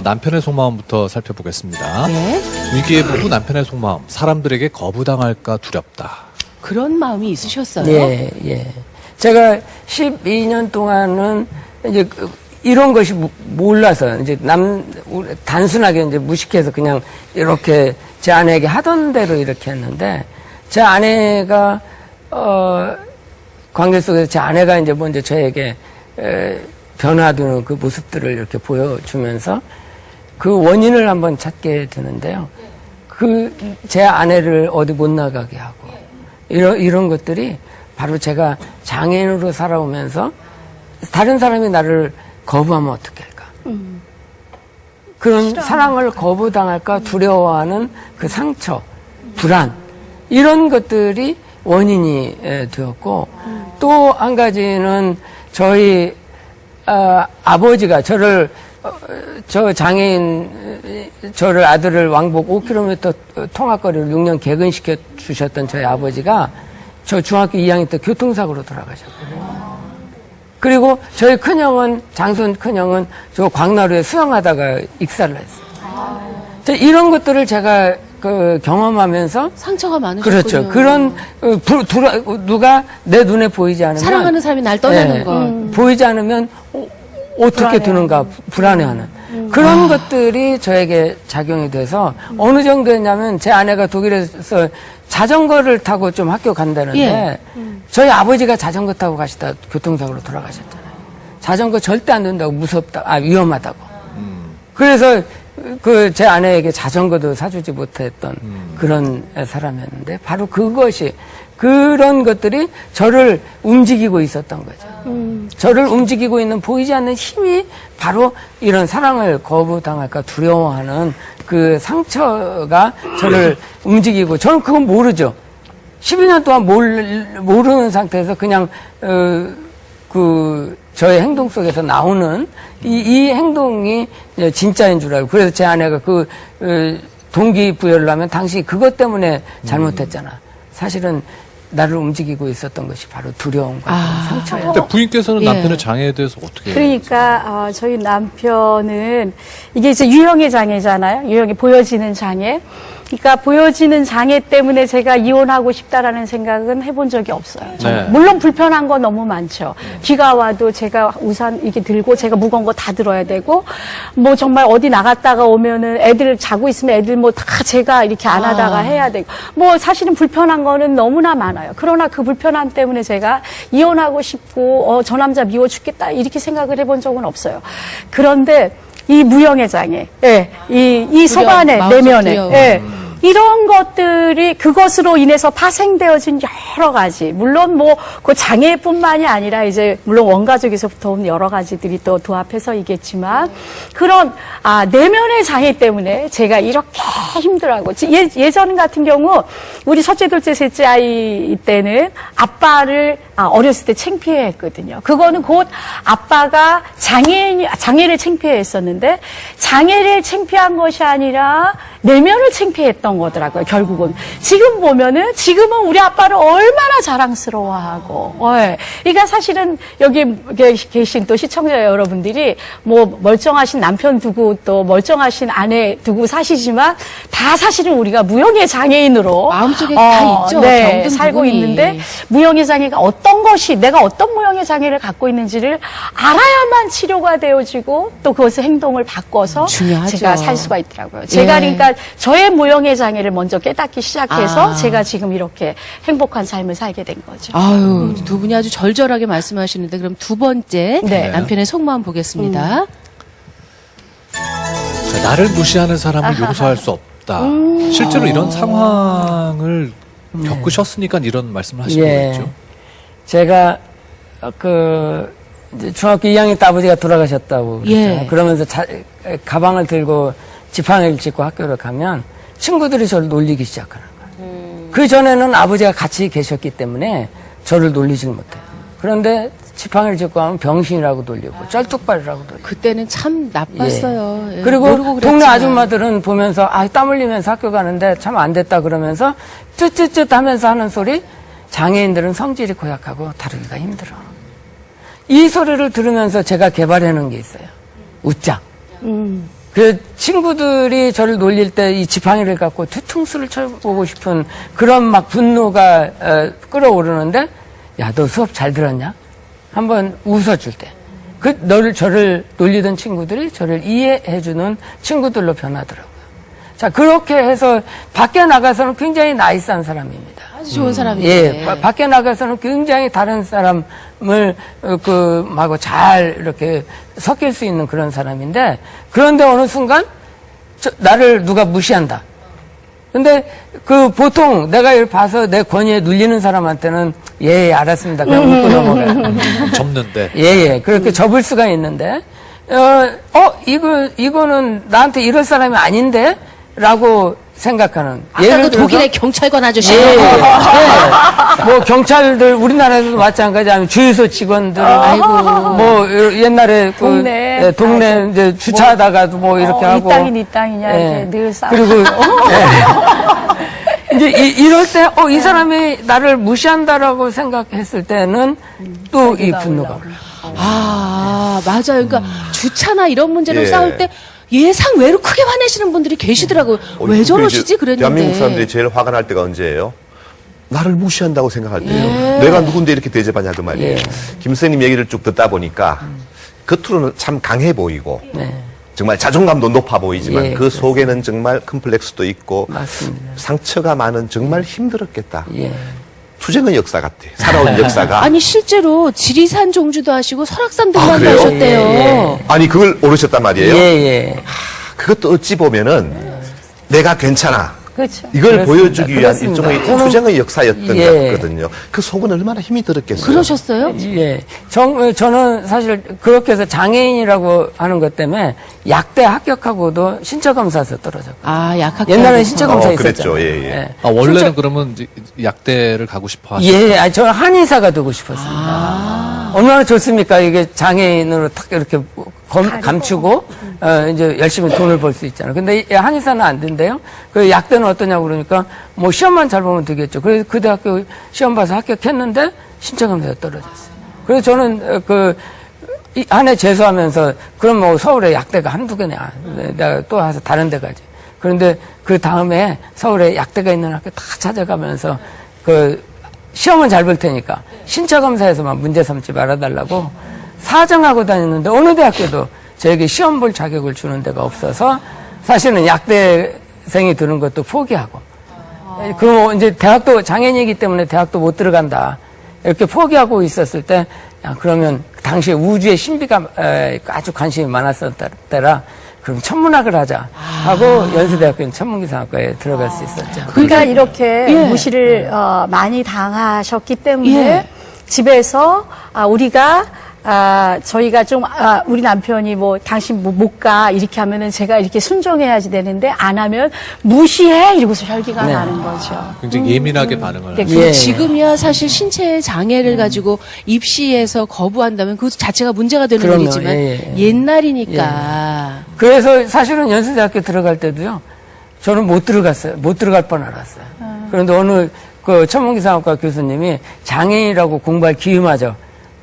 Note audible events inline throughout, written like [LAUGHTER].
남편의 속마음부터 살펴보겠습니다. 네. 위기에 보고 남편의 속마음, 사람들에게 거부당할까 두렵다. 그런 마음이 있으셨어요? 예, 예. 제가 12년 동안은 이제 그 이런 것이 모- 몰라서 이제 남 단순하게 이제 무식해서 그냥 이렇게 제 아내에게 하던 대로 이렇게 했는데 제 아내가 어 관계 속에서 제 아내가 이제 먼저 저에게 에, 변화되는 그 모습들을 이렇게 보여주면서 그 원인을 한번 찾게 되는데요. 그 제 아내를 어디 못 나가게 하고 이런 이런 것들이 바로 제가 장애인으로 살아오면서 다른 사람이 나를 거부하면 어떻게 할까? 그런 사랑을 거부당할까 두려워하는 그 상처, 불안 이런 것들이 원인이 에, 되었고 또 한 가지는 저희 아, 아버지가 저를 어, 저 장애인 에, 저를 아들을 왕복 5km 통학거리를 6년 개근시켜 주셨던 저희 아버지가 저 중학교 2학년 때 교통사고로 돌아가셨거든요. 그리고 저희 큰형은 장손 큰형은 저 광나루에 수영하다가 익사를 했어요. 저 이런 것들을 제가 그 경험하면서 상처가 많으셨군요. 그렇죠. 그런 어, 불- 돌아- 누가 내 눈에 보이지 않으면 사랑하는 사람이 날 떠나는 예, 것. 보이지 않으면 어, 어떻게 되는가 불안해하는 음. 그런 것들이 저에게 작용이 돼서 어느 정도였냐면 제 아내가 독일에서 자전거를 타고 좀 학교 간다는데 예. 저희 아버지가 자전거 타고 가시다 교통사고로 돌아가셨잖아요. 자전거 절대 안 된다고 무섭다, 아 위험하다고. 그래서 그 제 아내에게 자전거도 사주지 못했던 그런 사람이었는데 바로 그것이 그런 것들이 저를 움직이고 있었던 거죠. 저를 움직이고 있는 보이지 않는 힘이 바로 이런 사랑을 거부당할까 두려워하는 그 상처가 저를 움직이고 저는 그건 모르죠. 12년 동안 몰, 모르는 상태에서 그냥 어, 그 저의 행동 속에서 나오는 이, 이 행동이 진짜인 줄 알고 그래서 제 아내가 그 어, 동기부여를 하면 당신이 그것 때문에 잘못했잖아. 사실은 나를 움직이고 있었던 것이 바로 두려움과 아. 상처예요. 근데 부인께서는 예. 남편의 장애에 대해서 어떻게 그러니까 어, 저희 남편은 이게 이제 유형의 장애잖아요. 유형이 보여지는 장애. 그러니까 보여지는 장애 때문에 제가 이혼하고 싶다라는 생각은 해본 적이 없어요. 네. 물론 불편한 건 너무 많죠. 비가 와도 제가 우산 이렇게 들고 제가 무거운 거 다 들어야 되고 뭐 정말 어디 나갔다가 오면은 애들 자고 있으면 애들 뭐 다 제가 이렇게 안아다가 아. 해야 되고 뭐 사실은 불편한 거는 너무나 많아요. 그러나 그 불편함 때문에 제가 이혼하고 싶고 어, 저 남자 미워 죽겠다 이렇게 생각을 해본 적은 없어요. 그런데 이 무형의 장애, 예, 이, 이 마음속 내면에. 예, 이런 것들이 그것으로 인해서 파생되어진 여러 가지 물론 뭐 그 장애뿐만이 아니라 이제 물론 원가족에서부터 온 여러 가지들이 또 도합해서이겠지만 그런 아 내면의 장애 때문에 제가 이렇게 힘들어하고 예, 예전 같은 경우 우리 첫째 둘째 셋째 아이 때는 아빠를 아, 어렸을 때 창피해했거든요. 그거는 곧 아빠가 장애 장애를 창피해했었는데 장애를 창피한 것이 아니라 내면을 창피했던 거더라고요. 결국은 지금 보면은 지금은 우리 아빠를 얼마나 자랑스러워하고, 예. 그러니까 사실은 여기 계신 또 시청자 여러분들이 뭐 멀쩡하신 남편 두고 또 멀쩡하신 아내 두고 사시지만 다 사실은 우리가 무형의 장애인으로 마음속에 다 있죠, 네, 병든 살고 부분이. 있는데 무형의 장애가 어떤 것이 내가 어떤 무형의 장애를 갖고 있는지를 알아야만 치료가 되어지고 또 그것의 행동을 바꿔서 중요하죠. 제가 살 수가 있더라고요. 제가 예. 그러니까 저의 무형의 장애를 먼저 깨닫기 시작해서 아. 제가 지금 이렇게 행복한 삶을 살게 된 거죠. 아유, 두 분이 아주 절절하게 말씀하시는데 그럼 두 번째 네. 남편의 속마음 보겠습니다. 자, 나를 무시하는 사람을 용서할 수 없다. 음. 실제로 이런 상황을 겪으셨으니까 이런 말씀을 하신 예. 거겠죠. 제가 어, 그 이제 중학교 2학년 때 아버지가 돌아가셨다고 그랬잖아요. 예. 그러면서 자- 에, 가방을 들고 지팡이를 짚고 학교를 가면 친구들이 저를 놀리기 시작하는 거예요. 그 전에는 아버지가 같이 계셨기 때문에 저를 놀리질 못해요. 그런데 지팡이를 짚고 하면 병신이라고 놀리고 쩔뚝발이라고 놀리고. 그때는 참 나빴어요. 예, 그리고 모르고 동네. 아줌마들은 보면서 아, 땀 흘리면서 학교 가는데 참 안 됐다 그러면서 쯧쯧쯧 하면서 하는 소리 장애인들은 성질이 고약하고 다루기가 힘들어. 이 소리를 들으면서 제가 개발해 놓은 게 있어요. 웃자. 그 친구들이 저를 놀릴 때 이 지팡이를 갖고 뒤통수를 쳐보고 싶은 그런 막 분노가 어, 끌어오르는데 야 너 수업 잘 들었냐? 한번 웃어줄 때. 그 너를 저를 놀리던 친구들이 저를 이해해주는 친구들로 변하더라고요. 자 그렇게 해서 밖에 나가서는 굉장히 나이스한 사람입니다. 아주 좋은 사람이네. 예, 바- 밖에 나가서는 굉장히 다른 사람 을 어, 그 하고 잘 이렇게 섞일 수 있는 그런 사람인데 그런데 어느 순간 저- 나를 누가 무시한다. 근데 그 보통 내가 이걸 봐서 내 권위에 눌리는 사람한테는 예, 예 알았습니다. 그냥 웃고 넘어가요. [LAUGHS] 접는데. 예, 예. 그렇게 접을 수가 있는데, 어, 어, 이거, 이거는 나한테 이럴 사람이 아닌데? 라고 생각하는. 아까 그 독일의 경찰관 아저씨. 예, 예. 네. 뭐, 경찰들, 우리나라에서도 마찬가지, 아니면 주유소 직원들. 아이고. 뭐, 동네. 옛날에. 그, 예, 동네 아이고. 이제 주차하다가도 뭐, 이렇게 어, 이 하고. 땅이 네 땅이냐, 이렇게 늘 싸우고. 그리고, [LAUGHS] 예. 이제 이, 럴 때, 어, 이 사람이 나를 무시한다라고 생각했을 때는 또이 분노가 올라. 아, 맞아요. 그러니까 주차나 이런 문제로 예. 싸울 때 예상 외로 크게 화내시는 분들이 계시더라고요. 어, 왜 저러시지? 그랬는데. 대한민국 사람들이 제일 화가 날 때가 언제예요? 나를 무시한다고 생각할 때예요. 예. 내가 누군데 이렇게 대접하냐 그 말이에요. 예. 김 선생님 얘기를 쭉 듣다 보니까 겉으로는 참 강해 보이고 네. 정말 자존감도 높아 보이지만 예, 그 속에는 정말 컴플렉스도 있고 맞습니다. 상처가 많은 정말 힘들었겠다. 예. 투쟁의 역사 같아. 살아온 역사가. 아니 실제로 지리산 종주도 하시고 설악산 아, 등반도 그래요? 하셨대요. 예, 아니 그걸 오르셨단 말이에요. 예, 예. 그것도 어찌 보면은 내가 괜찮아. 그렇죠. 이걸 그렇습니다. 보여주기 위한 그렇습니다. 일종의 저는- 투쟁의 역사였던 예. 것 같거든요. 그 속은 얼마나 힘이 들었겠어요. 그러셨어요? 예. 정, 저는 사실 그렇게 해서 장애인이라고 하는 것 때문에 약대 합격하고도 신처검사에서 떨어졌고. 아, 약학. 옛날에 신처검사 어, 있었잖아요. 그랬죠. 예, 예. 아, 원래는 그러면 이제 약대를 가고 싶어 하셨 예, 아니, 저는 한의사가 되고 싶었습니다. 얼마나 좋습니까? 이게 장애인으로 탁 이렇게 검, 감추고, 어, 이제 열심히 돈을 벌 수 있잖아요. 근데 이 한의사는 안 된대요. 그 약대는 어떠냐고 그러니까, 뭐 시험만 잘 보면 되겠죠. 그래서 그 대학교 시험 봐서 합격했는데, 신청검사에 떨어졌어요. 그래서 저는, 어, 그, 이 한해 재수하면서, 그럼 뭐 서울에 약대가 한두 개냐. 내가 또 와서 다른 데 가지. 그런데 그 다음에 서울에 약대가 있는 학교 다 찾아가면서, 그, 시험은 잘 볼 테니까 신차 검사에서만 문제 삼지 말아달라고 사정하고 다녔는데 어느 대학교도 저에게 시험 볼 자격을 주는 데가 없어서 사실은 약대생이 드는 것도 포기하고 그리고 이제 대학도 장애인이기 때문에 대학도 못 들어간다 이렇게 포기하고 있었을 때 야, 그러면 당시에 우주의 신비가 에, 아주 관심이 많았었던 때라 그럼 천문학을 하자 하고 연세대학교 천문기상학과에 들어갈 수 있었죠. 그러니까 이렇게 예. 무시를 어, 많이 당하셨기 때문에 예. 집에서 아, 우리가 아, 저희가 좀, 아, 우리 남편이 뭐, 당신 뭐, 못 가, 이렇게 하면은 제가 이렇게 순종해야지 되는데, 안 하면 무시해! 이러고서 혈기가 네. 나는 거죠. 굉장히 예민하게 반응을 네, 하죠. 예. 지금이야 사실 신체의 장애를 가지고 입시에서 거부한다면 그 자체가 문제가 되는 그럼요. 일이지만 예, 예. 옛날이니까 그래서 사실은 연세대학교 들어갈 때도요, 저는 못 들어갔어요. 못 들어갈 뻔 알았어요. 그런데 어느 그 천문기상학과 교수님이 장애인이라고 공부할 기회마저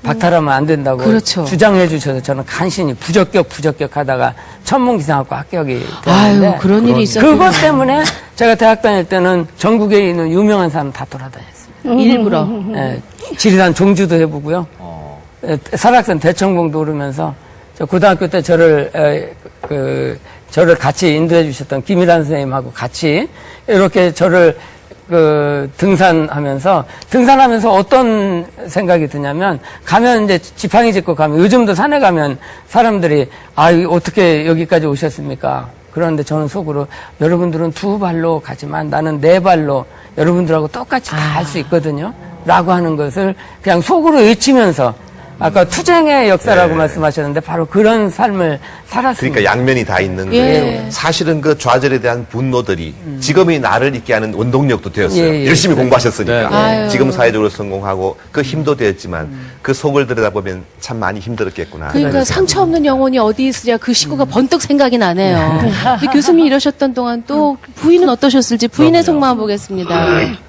박탈하면 안 된다고 그렇죠. 주장해 주셔서 저는 간신히 부적격 부적격 하다가 천문기상학과 합격이 되었는데 아유 그런 일이 있었군요. 그것 때문에 제가 대학 다닐 때는 전국에 있는 유명한 사람 다 돌아다녔습니다. 일부러 예, 지리산 종주도 해보고요. 예, 설악산 대청봉도 오르면서 저 고등학교 때 저를 에, 그 저를 같이 인도해 주셨던 김일환 선생님하고 같이 이렇게 저를 그 등산하면서 등산하면서 어떤 생각이 드냐면 가면 이제 지팡이 짚고 가면 요즘도 산에 가면 사람들이 아이 어떻게 여기까지 오셨습니까? 그런데 저는 속으로 여러분들은 두 발로 가지만 나는 네 발로 여러분들하고 똑같이 다 할수 있거든요. 라고 하는 것을 그냥 속으로 외치면서 아까 투쟁의 역사라고 네. 말씀하셨는데 바로 그런 삶을 살았습니다. 그러니까 양면이 다 있는 예. 거예요. 사실은 그 좌절에 대한 분노들이 지금의 나를 있게 하는 원동력도 되었어요. 예, 예. 열심히 공부하셨으니까. 네. 아유. 지금 사회적으로 성공하고 그 힘도 되었지만 그 속을 들여다보면 참 많이 힘들었겠구나. 그러니까 상처 없는 영혼이 어디 있으랴 그 시구가 번뜩 생각이 나네요. 근데 교수님이 이러셨던 동안 또 부인은 어떠셨을지 부인의 속마음 보겠습니다.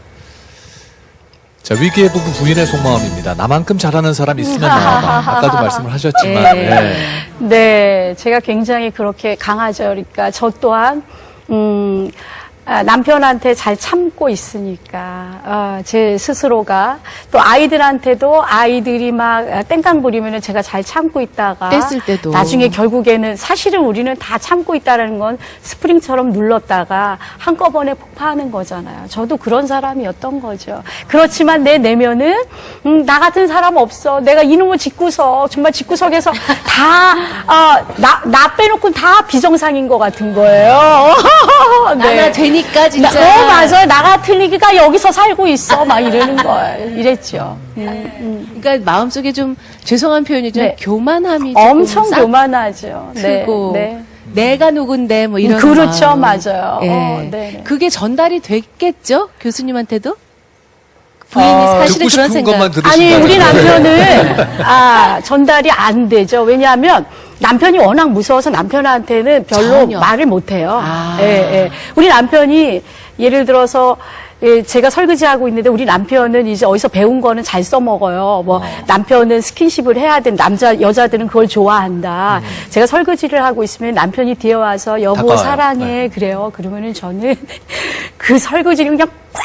자, 위기의 부분 부인의 속마음입니다. 나만큼 잘하는 사람 있으면 나와봐. [LAUGHS] 아까도 말씀을 하셨지만, 예. 예. 네, 제가 굉장히 그렇게 강하죠. 그러니까 저 또한 음, 아, 남편한테 잘 참고 있으니까 어, 제 스스로가 또 아이들한테도 아이들이 막 땡깡 부리면은 제가 잘 참고 있다가 뗐을 때도. 나중에 결국에는 사실은 우리는 다 참고 있다라는 건 스프링처럼 눌렀다가 한꺼번에 폭파하는 거잖아요. 저도 그런 사람이었던 거죠. 그렇지만 내 내면은 음, 나 같은 사람 없어. 내가 이놈의 집구석 정말 집구석에서 [LAUGHS] 다나 나 빼놓고 다 비정상인 것 같은 거예요. [LAUGHS] 나나 되니까 진짜. 네. 나, 어 맞아요. 나 같은 이가 여기서 살고 있어. 막 이러는 [LAUGHS] 거예요. 이랬죠. 그러니까 마음속에 좀 죄송한 표현이죠. 네. 교만함이 엄청 싹 교만하죠. 네, 크고 네. 내가 누군데 뭐 이런 그렇죠. 마음. 맞아요. 예. 어, 네네. 그게 전달이 됐겠죠 교수님한테도 부인이 어, 사실은 그런 생각. 아니 우리 남편은 [LAUGHS] 아 전달이 안 되죠. 왜냐하면 남편이 워낙 무서워서 남편한테는 별로 전혀. 말을 못해요. 아. 예, 예. 우리 남편이 예를 들어서 예, 제가 설거지하고 있는데 우리 남편은 이제 어디서 배운 거는 잘 써먹어요. 뭐 남편은 스킨십을 해야 된 남자 여자들은 그걸 좋아한다. 제가 설거지를 하고 있으면 남편이 뒤에 와서 여보 다가와요. 사랑해 그래요. 그러면은 저는 [LAUGHS] 그 설거지를 그냥 꽉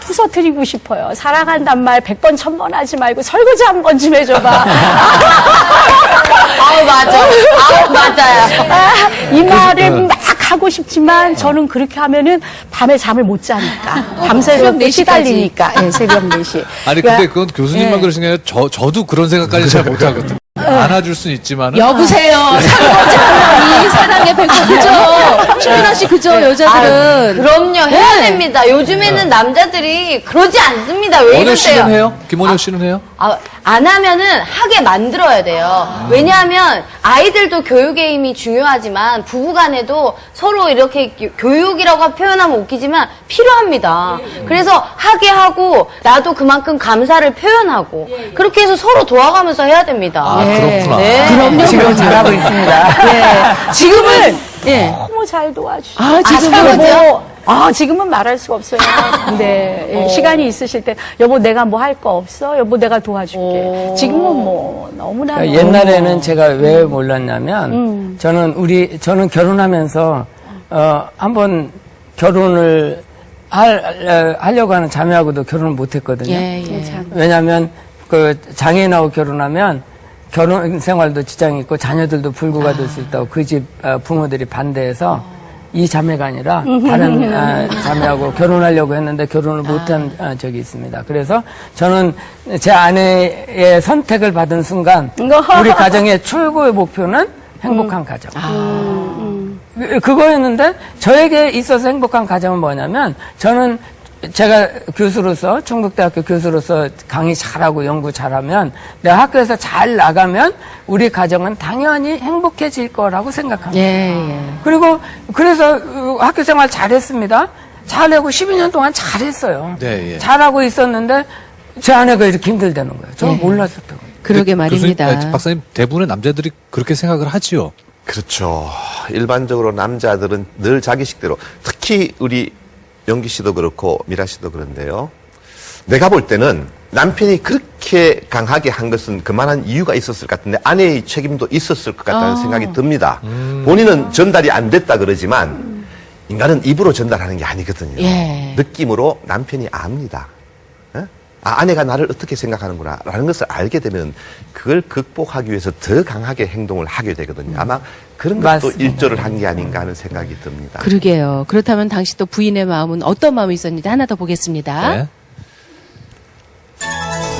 부서뜨리고 싶어요. 사랑한단 말 백 번 천 번 하지 말고 설거지 한 번 좀 해줘봐. [LAUGHS] 아우 맞아. 아우 맞아요. 아, 이 말을 그- 막 하고 싶지만 저는 그렇게 하면은 밤에 잠을 못 자니까 밤새도록 새벽 4 시까지. 시달리니까 예, 새벽 4시. 아니, 근데 그건 교수님만 그러신 게 아니라 저, 저도 그런 생각까지 잘 못하거든요. 안아줄 수 있지만 은. 여보세요. 상거자이 사랑의 백호 그죠? 신민아 씨 그죠? 여자들은 그럼요 해야 네. 됩니다. 요즘에는 남자들이 그러지 않습니다. 왜 원효 씨는 이러세요? 해요? 김원효 씨는 해요? 아, 안 하면은 하게 만들어야 돼요. 왜냐하면 아이들도 교육의 힘이 중요하지만 부부간에도 서로 이렇게 교- 교육이라고 표현하면 웃기지만 필요합니다. 그래서 하게 하고 나도 그만큼 감사를 표현하고 그렇게 해서 서로 도와가면서 해야 됩니다. 아, 그렇구나. 네. 그럼요. 지금 잘하고 있습니다. 예, 지금은 예. 너무 잘 도와주시죠. 아, 지금 아, 뭐 아, 지금은 말할 수가 없어요. 근데 [LAUGHS] 예, 시간이 있으실 때, 여보, 내가 뭐 할 거 없어? 여보, 내가 도와줄게. 지금은 뭐, 너무나. 그러니까 옛날에는 제가 왜 몰랐냐면 저는 우리 저는 결혼하면서 어 한번 결혼을 할 어, 하려고 하는 자매하고도 결혼을 못 했거든요. 예, 예. 왜냐하면 그 장애인하고 결혼하면 결혼 생활도 지장이 있고 자녀들도 불구가 될 수 있다고 그 집 부모들이 반대해서 이 자매가 아니라 다른 아, 자매하고 결혼하려고 했는데 결혼을 못한 아, 적이 있습니다. 그래서 저는 제 아내의 선택을 받은 순간 [LAUGHS] 우리 가정의 최고의 목표는 행복한 가정. 그- 그거였는데 저에게 있어서 행복한 가정은 뭐냐면 저는 제가 교수로서 충북대학교 교수로서 강의 잘하고 연구 잘하면 내가 학교에서 잘 나가면 우리 가정은 당연히 행복해질 거라고 생각합니다. 예, 예. 그리고 그래서 어, 학교 생활 잘했습니다. 잘하고 12년 동안 잘했어요. 네, 예. 잘하고 있었는데 제 아내가 이렇게 힘들다는 거예요. 저는 몰랐었던 거예요. 그러게 근데 말입니다. 교수님, 아, 박사님, 대부분의 남자들이 그렇게 생각을 하지요. 그렇죠. 일반적으로 남자들은 늘 자기식대로 특히 우리 영기 씨도 그렇고 미라 씨도 그런데요. 내가 볼 때는 남편이 그렇게 강하게 한 것은 그만한 이유가 있었을 것 같은데 아내의 책임도 있었을 것 같다는 생각이 듭니다. 본인은 전달이 안 됐다 그러지만 인간은 입으로 전달하는 게 아니거든요. 예. 느낌으로 남편이 압니다. 예? 아, 아내가 나를 어떻게 생각하는구나, 라는 것을 알게 되면 그걸 극복하기 위해서 더 강하게 행동을 하게 되거든요. 아마 그런 것도 맞습니다. 일조를 한 게 아닌가 하는 생각이 듭니다. 그러게요. 그렇다면 당시 또 부인의 마음은 어떤 마음이 있었는지 하나 더 보겠습니다. 네.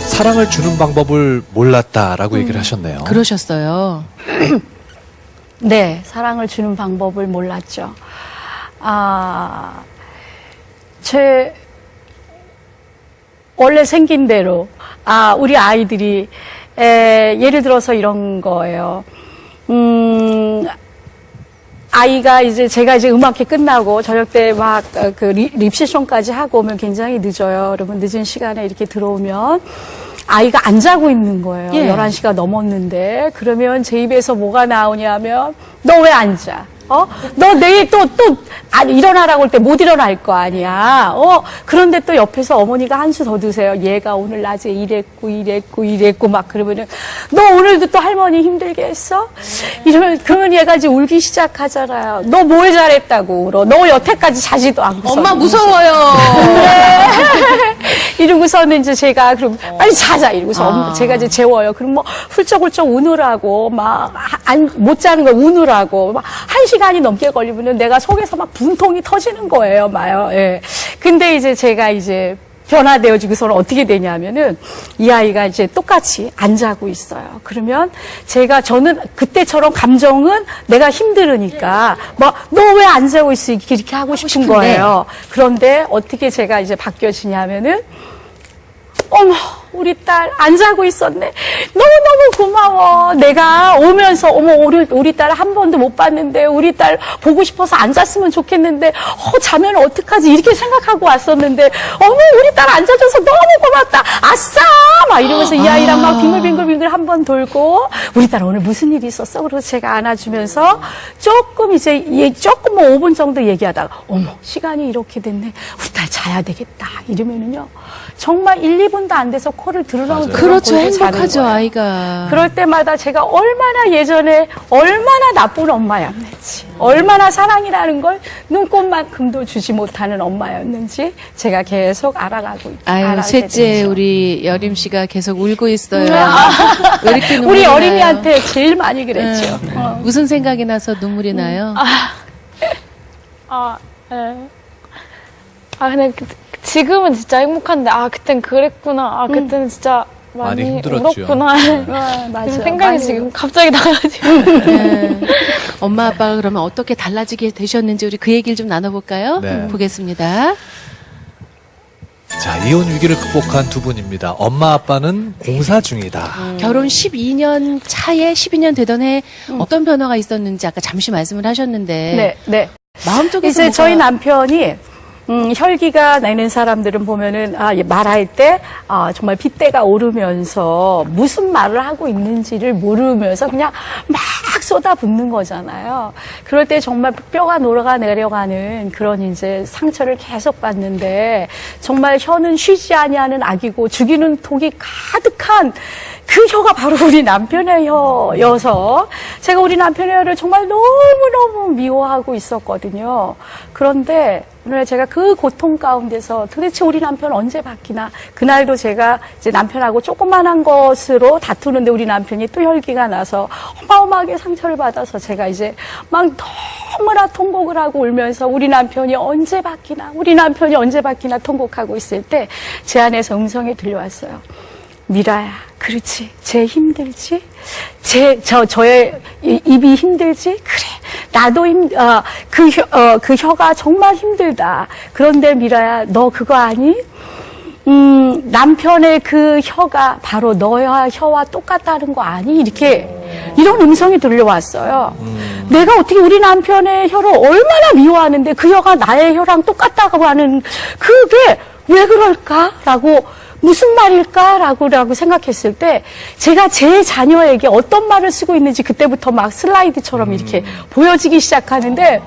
사랑을 주는 방법을 몰랐다라고 얘기를 하셨네요. 그러셨어요. [CLEARS THROAT] 네, 사랑을 주는 방법을 몰랐죠. 아, 제, 원래 생긴 대로, 아, 우리 아이들이, 에, 예를 들어서 이런 거예요. 음, 아이가 이제 제가 이제 음악회 끝나고 저녁 때 막 그 립시션까지 하고 오면 굉장히 늦어요. 여러분 늦은 시간에 이렇게 들어오면 아이가 안 자고 있는 거예요. 예. 11시가 넘었는데 그러면 제 입에서 뭐가 나오냐면 너 왜 안 자? 어? 너 내일 또, 또, 아, 일어나라고 할 때 못 일어날 거 아니야. 어? 그런데 또 옆에서 어머니가 한 수 더 드세요. 얘가 오늘 낮에 이랬고, 이랬고, 이랬고, 막 그러면은, 너 오늘도 또 할머니 힘들게 했어? 이러면, 그러면 얘가 이제 울기 시작하잖아요. 너 뭘 잘했다고 울어. 너 여태까지 자지도 않고. 엄마 무서워요. [LAUGHS] [LAUGHS] 이러고서는 이제 제가 그럼 빨리 자자 이러고서 엄- 제가 이제 재워요. 그럼 뭐 훌쩍훌쩍 우느라고 막 안 못 자는 거 우느라고 막 한 시간이 넘게 걸리면은 내가 속에서 막 분통이 터지는 거예요, 마요. 예. 근데 이제 제가 이제 변화되어지고서는 어떻게 되냐면은 이 아이가 이제 똑같이 안 자고 있어요. 그러면 제가 저는 그때처럼 감정은 내가 힘들으니까 뭐 너 왜 안 자고 있어 이렇게 이렇게 하고 싶은. 거예요. 그런데 어떻게 제가 이제 바뀌어지냐면은 어머, 우리 딸 안 자고 있었네. 너무너무 고마워. 내가 오면서, 어머, 우리, 우리 딸 한 번도 못 봤는데, 우리 딸 보고 싶어서 안 잤으면 좋겠는데, 어, 자면 어떡하지? 이렇게 생각하고 왔었는데, 어머, 우리 딸 안 자줘서 너무 고맙다. 아싸! 막 이러면서 이 아이랑 막 빙글빙글빙글 한 번 돌고, 우리 딸 오늘 무슨 일이 있었어? 그래서 제가 안아주면서 조금 이제, 예, 조금 뭐 5분 정도 얘기하다가, 어머, 시간이 이렇게 됐네. 우리 딸 자야 되겠다. 이러면은요, 정말 1, 2분도 안 돼서 코를 들으라고 그렇죠. 행복하죠, 아이가. 그럴 때마다 제가 얼마나 예전에 얼마나 나쁜 엄마였는지, 얼마나 사랑이라는 걸 눈꽃만큼도 주지 못하는 엄마였는지 제가 계속 알아가고 있 아유, 셋째 됐죠. 우리 여림 씨가 계속 울고 있어요. 왜 이렇게 눈물이 우리? 어린이한테 제일 많이 그랬죠. 네. 어. 무슨 생각이 나서 눈물이 나요? 아, 예. 아, 근데 그- 지금은 진짜 행복한데, 아, 그땐 그랬구나. 아, 그때는 진짜 많이, 많이 힘들었죠. 울었구나. [LAUGHS] 아, 맞아. 그런 생각이 많이 지금 갑자기 나가지고. 네. [LAUGHS] 엄마 아빠가 그러면 어떻게 달라지게 되셨는지 우리 그 얘기를 좀 나눠볼까요? 네. 보겠습니다. 자, 이혼 위기를 극복한 두 분입니다. 엄마 아빠는 공사 중이다. 결혼 12년 차에 12년 되던 해 어떤 변화가 있었는지 아까 잠시 말씀을 하셨는데 네, 네. 마음속에서 이제 뭐가- 저희 남편이 음, 혈기가 내는 사람들은 보면은 아, 예, 말할 때 아, 정말 빗대가 오르면서 무슨 말을 하고 있는지를 모르면서 그냥 막 쏟아붓는 거잖아요. 그럴 때 정말 뼈가 녹아 내려가는 그런 이제 상처를 계속 받는데 정말 혀는 쉬지 아니하는 악이고 죽이는 독이 가득한 그 혀가 바로 우리 남편의 혀여서 제가 우리 남편의 혀를 정말 너무너무 미워하고 있었거든요. 그런데 오늘 제가 그 고통 가운데서 도대체 우리 남편 언제 바뀌나 그날도 제가 이제 남편하고 조그만한 것으로 다투는데 우리 남편이 또 혈기가 나서 어마어마하게 상처를 받아서 제가 이제 막 너무나 통곡을 하고 울면서 우리 남편이 언제 바뀌나 우리 남편이 언제 바뀌나 통곡하고 있을 때 제 안에서 음성이 들려왔어요. 미라야, 그렇지. 쟤 힘들지? 쟤, 저, 저의 이- 입이 힘들지? 그래. 나도 힘, 어, 그, 혀, 어, 그 혀가 정말 힘들다. 그런데 미라야, 너 그거 아니? 음, 남편의 그 혀가 바로 너와 혀와 똑같다는 거 아니? 이렇게, 이런 음성이 들려왔어요. 내가 어떻게 우리 남편의 혀를 얼마나 미워하는데 그 혀가 나의 혀랑 똑같다고 하는 그게 왜 그럴까라고 무슨 말일까라고 라고 생각했을 때 제가 제 자녀에게 어떤 말을 쓰고 있는지 그때부터 막 슬라이드처럼 이렇게 보여지기 시작하는데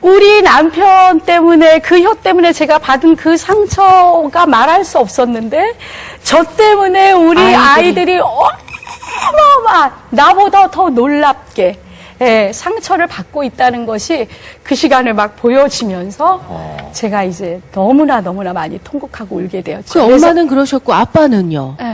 우리 남편 때문에 그 혀 때문에 제가 받은 그 상처가 말할 수 없었는데 저 때문에 우리 아이들이, 어마어마 나보다 더 놀랍게 예, 상처를 받고 있다는 것이 그 시간을 막 보여지면서 제가 이제 너무나 너무나 많이 통곡하고 울게 되었죠. 그 그래서- 엄마는 그러셨고 아빠는요. 예,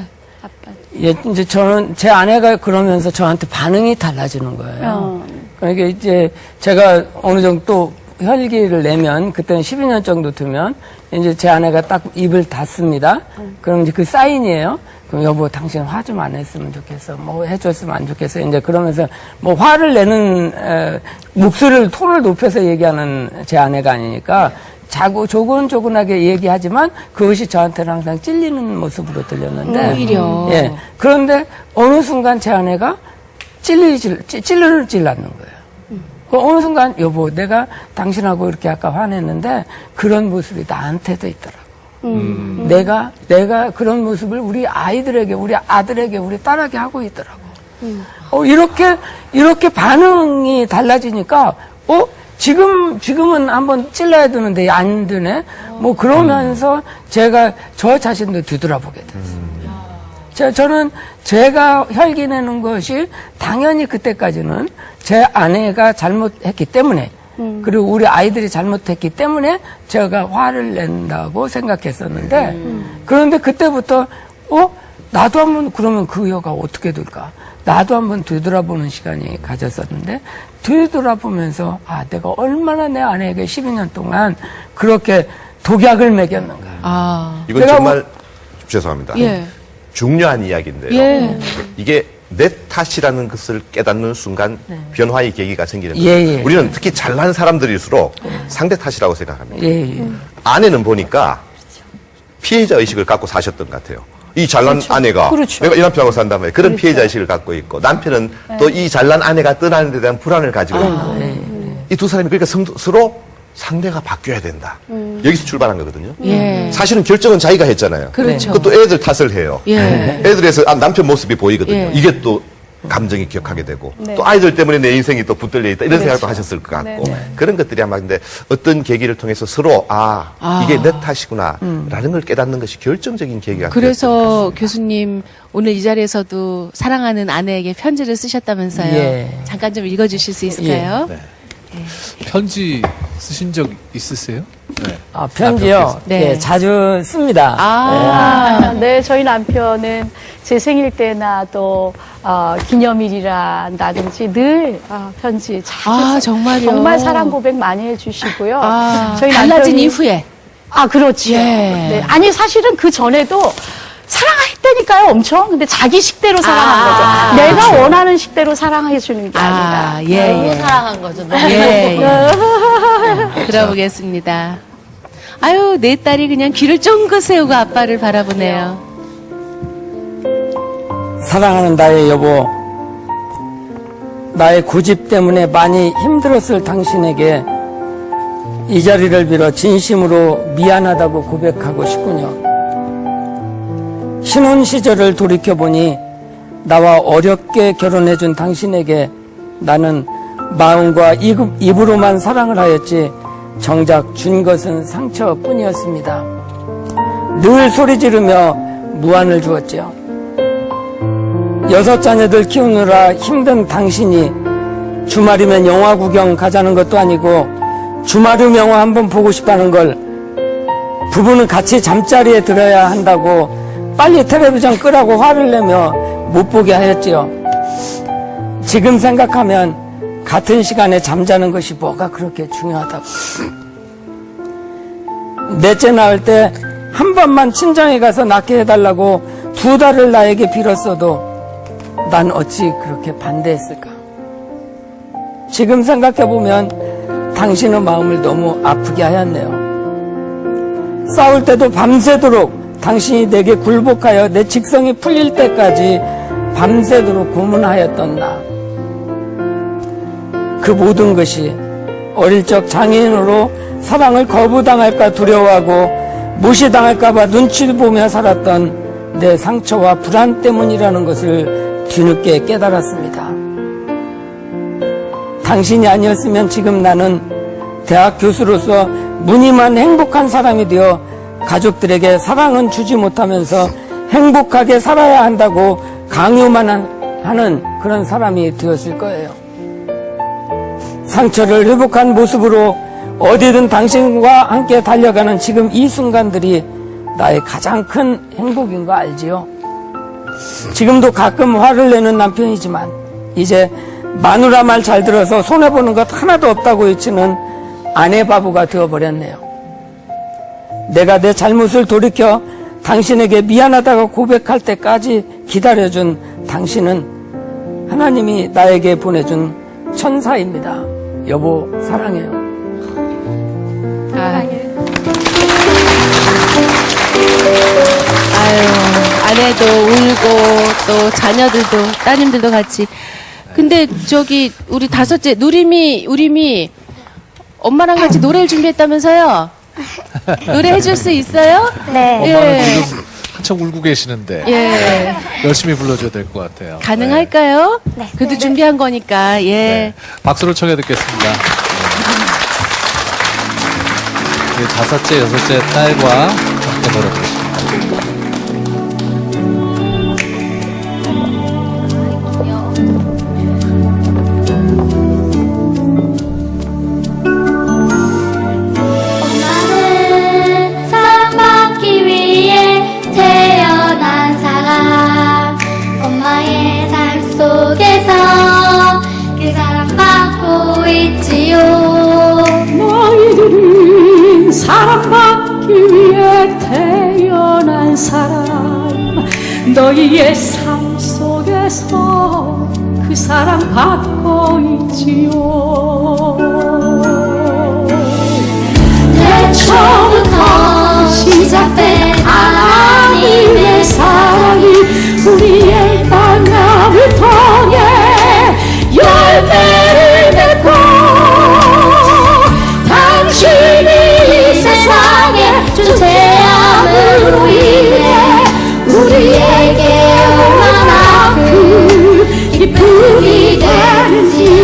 아빠. 예, 이제 저는 제 아내가 그러면서 저한테 반응이 달라지는 거예요. 어. 그러니까 이제 제가 어느 정도 또 혈기를 내면 그때는 12년 정도 두면 이제 제 아내가 딱 입을 닫습니다. 그럼 이제 그 사인이에요. 그럼 여보 당신 화 좀 안 했으면 좋겠어. 뭐 해줬으면 안 좋겠어. 이제 그러면서 뭐 화를 내는 에, 목소리를 톤을 높여서 얘기하는 제 아내가 아니니까 자고 조곤조곤하게 얘기하지만 그것이 저한테는 항상 찔리는 모습으로 들렸는데 오히려. 예. 그런데 어느 순간 제 아내가 찔리질, 찌- 찔러를 찔렀는 거예요. 그 어느 순간 여보 내가 당신하고 이렇게 아까 화냈는데 그런 모습이 나한테도 있더라고. 내가 내가 그런 모습을 우리 아이들에게 우리 아들에게 우리 딸에게 하고 있더라고. 어, 이렇게 이렇게 반응이 달라지니까 어? 지금, 지금은 한번 찔러야 되는데 안 되네? 뭐 그러면서 제가 저 자신도 뒤돌아보게 됐어요. 저, 저는 제가 혈기 내는 것이 당연히 그때까지는 제 아내가 잘못했기 때문에 그리고 우리 아이들이 잘못했기 때문에 제가 화를 낸다고 생각했었는데 그런데 그때부터 어? 나도 한번 그러면 그 여가 어떻게 될까? 나도 한번 되돌아보는 시간이 가졌었는데 되돌아보면서 아 내가 얼마나 내 아내에게 12년 동안 그렇게 독약을 먹였는가 아, 이건 정말 죄송합니다. 예. 중요한 이야기인데요. 예. 이게 내 탓이라는 것을 깨닫는 순간 변화의 계기가 생기는 거예요. 네. 예, 예. 우리는 특히 잘난 사람들일수록 상대 탓이라고 생각합니다. 예, 예. 아내는 보니까 피해자 의식을 갖고 사셨던 것 같아요. 이 잘난 아내가 그렇죠. 내가 이 남편하고 산다면 그런 피해자 의식을 갖고 있고 남편은 또 이 잘난 아내가 떠나는 데 대한 불안을 가지고 있고 이 두 사람이 그러니까 성- 서로 상대가 바뀌어야 된다. 여기서 출발한 거거든요. 예. 사실은 결정은 자기가 했잖아요. 그렇죠. 그것도 애들 탓을 해요. 예. 애들에서 아, 남편 모습이 보이거든요. 예. 이게 또 감정이 기억하게 되고 네. 또 아이들 때문에 내 인생이 또 붙들려 있다 이런 그렇죠. 생각도 하셨을 것 같고 네, 그런 것들이 아마 근데 어떤 계기를 통해서 서로 아, 아. 이게 내 탓이구나라는 걸 깨닫는 것이 결정적인 계기가 그래서 교수님 오늘 이 자리에서도 사랑하는 아내에게 편지를 쓰셨다면서요. 예. 잠깐 좀 읽어주실 수 있을까요? 네. 편지 쓰신 적 있으세요? 네. 아, 편지요? 네. 예, 자주 씁니다. 아, 아, 네, 저희 남편은 제 생일 때나 또 어, 기념일이라든지 늘 어, 편지 자주 아, 써- 정말요? 정말 사랑 고백 많이 해주시고요. 아, 저희 달라진 남편이- 이후에. 아, 그렇죠. 예. 네. 아니, 사실은 그 전에도 사랑했다니까요, 엄청. 근데 자기 식대로 사랑한 거죠. 내가 원하는 식대로 사랑해 주는 게 아, 아니라. 예, 너무 예. 사랑한 거죠. 너무. 예, 예. [LAUGHS] 들어보겠습니다. 아유, 내 딸이 그냥 귀를 쫑긋 세우고 아빠를 바라보네요. 사랑하는 나의 여보, 나의 고집 때문에 많이 힘들었을 당신에게 이 자리를 빌어 진심으로 미안하다고 고백하고 싶군요. 신혼 시절을 돌이켜보니 나와 어렵게 결혼해준 당신에게 나는 마음과 입- 입으로만 사랑을 하였지 정작 준 것은 상처뿐이었습니다. 늘 소리 지르며 무안을 주었지요. 여섯 자녀들 키우느라 힘든 당신이 주말이면 영화 구경 가자는 것도 아니고 주말이면 영화 한번 보고 싶다는 걸 부부는 같이 잠자리에 들어야 한다고 빨리 텔레비전 끄라고 화를 내며 못 보게 하였지요. 지금 생각하면 같은 시간에 잠자는 것이 뭐가 그렇게 중요하다고. [CLEARS THROAT] 넷째 낳을 때 한 번만 친정에 가서 낳게 해달라고 두 달을 나에게 빌었어도 난 어찌 그렇게 반대했을까? 지금 생각해보면 당신의 마음을 너무 아프게 하였네요. 싸울 때도 밤새도록 당신이 내게 굴복하여 내 직성이 풀릴 때까지 밤새도록 고문하였던 나. 그 모든 것이 어릴 적 장애인으로 사랑을 거부당할까 두려워하고 무시당할까봐 눈치 보며 살았던 내 상처와 불안 때문이라는 것을 뒤늦게 깨달았습니다. 당신이 아니었으면 지금 나는 대학 교수로서 무늬만 행복한 사람이 되어 가족들에게 사랑은 주지 못하면서 행복하게 살아야 한다고 강요만 한- 하는 그런 사람이 되었을 거예요. 상처를 회복한 모습으로 어디든 당신과 함께 달려가는 지금 이 순간들이 나의 가장 큰 행복인 거 알지요? 지금도 가끔 화를 내는 남편이지만 이제 마누라 말 잘 들어서 손해보는 것 하나도 없다고 외치는 아내 바보가 되어버렸네요. 내가 내 잘못을 돌이켜 당신에게 미안하다고 고백할 때까지 기다려준 당신은 하나님이 나에게 보내준 천사입니다. 여보, 사랑해요. 아. 아유, 아내도 울고 또 자녀들도 따님들도 같이. 근데 저기 우리 다섯째 누림이 우림이 엄마랑 같이 노래를 준비했다면서요? 노래 해 줄 수 있어요? 네. 엄마는 예. 지금 한참 울고 계시는데 예. 열심히 불러줘야 될 것 같아요. 가능할까요? 네. 그래도 준비한 거니까 예. 네. 박수를 청해 듣겠습니다. 네. 그 다섯째, 여섯째 딸과 함께 노래 부르십니다. 위해 태어난 사람 너희의 삶 속에서 그 사랑 받고 있지요. 태초부터 시작된 하나님의 사랑이 우리의 인해 우리에게 얼마나 큰 기쁨이 되는지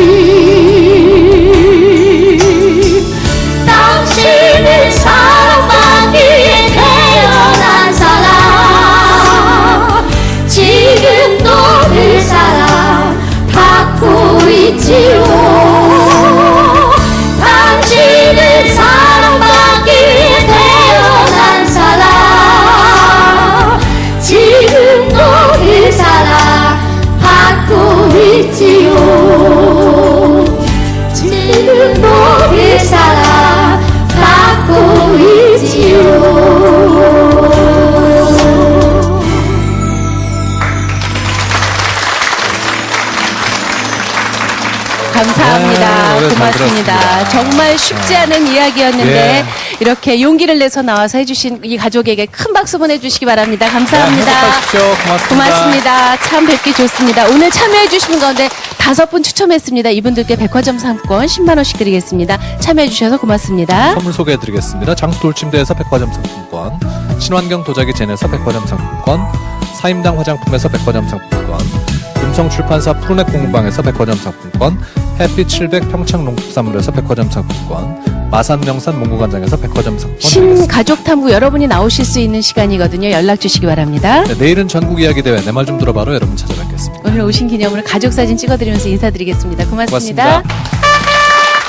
쉽지 않은 이야기였는데 예. 이렇게 용기를 내서 나와서 해주신 이 가족에게 큰 박수 보내주시기 바랍니다. 감사합니다. 네. 고맙습니다. 고맙습니다. 참 뵙기 좋습니다. 오늘 참여해주신 가운데 다섯 분 추첨했습니다. 이분들께 백화점 상권 10만 원씩 드리겠습니다. 참여해주셔서 고맙습니다. 선물 소개해드리겠습니다. 장수 돌침대에서 백화점 상품권, 친환경 도자기 젠에서 백화점 상품권, 사임당 화장품에서 백화점 상품권, 금성출판사 푸른의 공방에서 백화점 상품권, 해피 700 평창농축산물에서 백화점 상품권, 마산명산 문구관장에서 백화점 상품권 신가족 탐구 여러분이 나오실 수 있는 시간이거든요. 연락 주시기 바랍니다. 네, 내일은 전국 이야기 대회 내 말 좀 들어봐로 여러분 찾아뵙겠습니다. 오늘 오신 기념으로 가족 사진 찍어드리면서 인사드리겠습니다 고맙습니다. 고맙습니다.